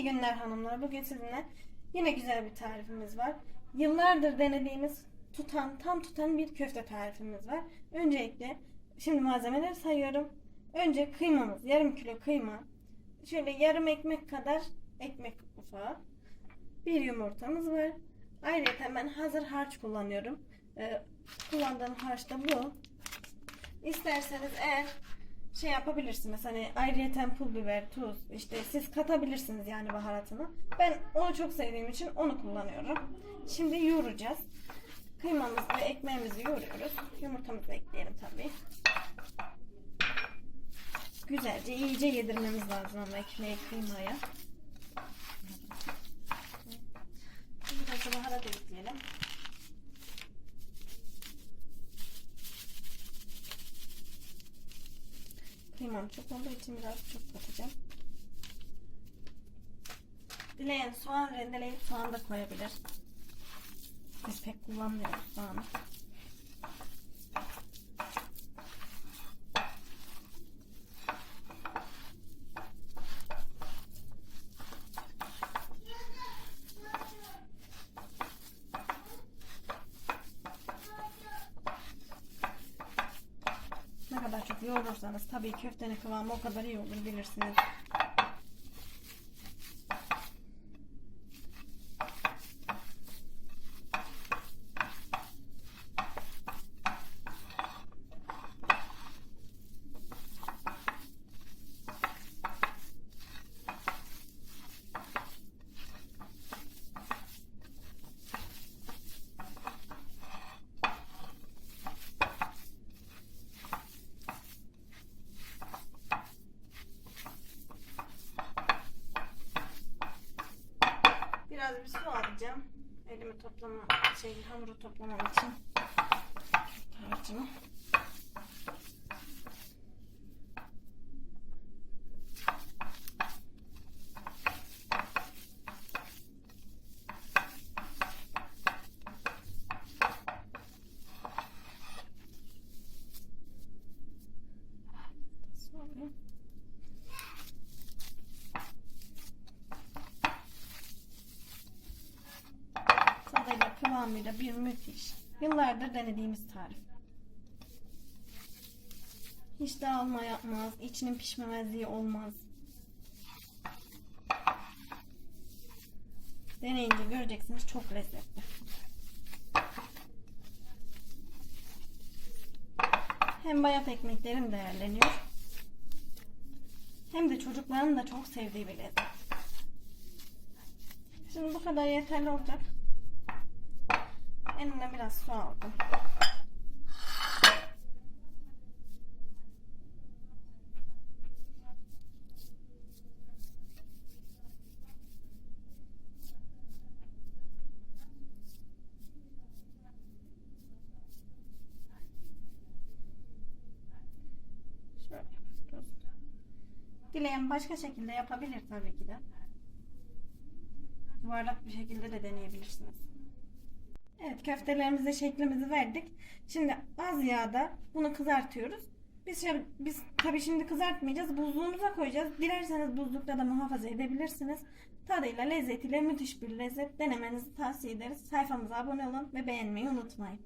İyi günler hanımlar. Bugün sizinle yine güzel bir tarifimiz var. Yıllardır denediğimiz tutan, tam tutan bir köfte tarifimiz var. Öncelikle şimdi malzemeleri sayıyorum. Önce kıymamız, yarım kilo kıyma. Şöyle yarım ekmek kadar ekmek ufağı. Bir yumurtamız var. Ayrıca ben hazır harç kullanıyorum. Ee, kullandığım harç da bu. İsterseniz eğer şey yapabilirsiniz hani ayrıyeten pul biber, tuz işte siz katabilirsiniz yani baharatını. Ben onu çok sevdiğim için onu kullanıyorum. Şimdi yoğuracağız. Kıymamızı ve ekmeğimizi yoğuruyoruz. Yumurtamızı da ekleyelim tabii. Güzelce iyice yedirmemiz lazım ama ekmeği kıymaya. Biraz da baharat ekleyelim. Kıymam çok olduğu için biraz çok katacağım. Dileyen soğan rendeleyip soğan da koyabilir. Biz pek kullanmıyoruz soğanı. Ne kadar çok yoğurursanız tabii köftenin kıvamı o kadar iyi olur bilirsiniz. Biraz bir su alacağım. Elimi toplama, şey hamuru toplamam için. Harcımı. Su alayım. Tadıyla kıvamıyla bir müthiş. Yıllardır denediğimiz tarif. Hiç dağılma yapmaz. içinin pişmemezliği olmaz. Deneyince göreceksiniz çok lezzetli. Hem bayat ekmeklerim değerleniyor. Hem de çocukların da çok sevdiği bir lezzet. Şimdi bu kadar yeterli olacak. Elimle biraz su aldım. Dileyen başka şekilde yapabilir tabii ki de. Yuvarlak bir şekilde de deneyebilirsiniz. Evet köftelerimize şeklimizi verdik. Şimdi az yağda bunu kızartıyoruz. Biz, şöyle- biz tabii şimdi kızartmayacağız. Buzluğumuza koyacağız. Dilerseniz buzlukta da muhafaza edebilirsiniz. Tadıyla lezzetiyle müthiş bir lezzet. Denemenizi tavsiye ederiz. Sayfamıza abone olun ve beğenmeyi unutmayın.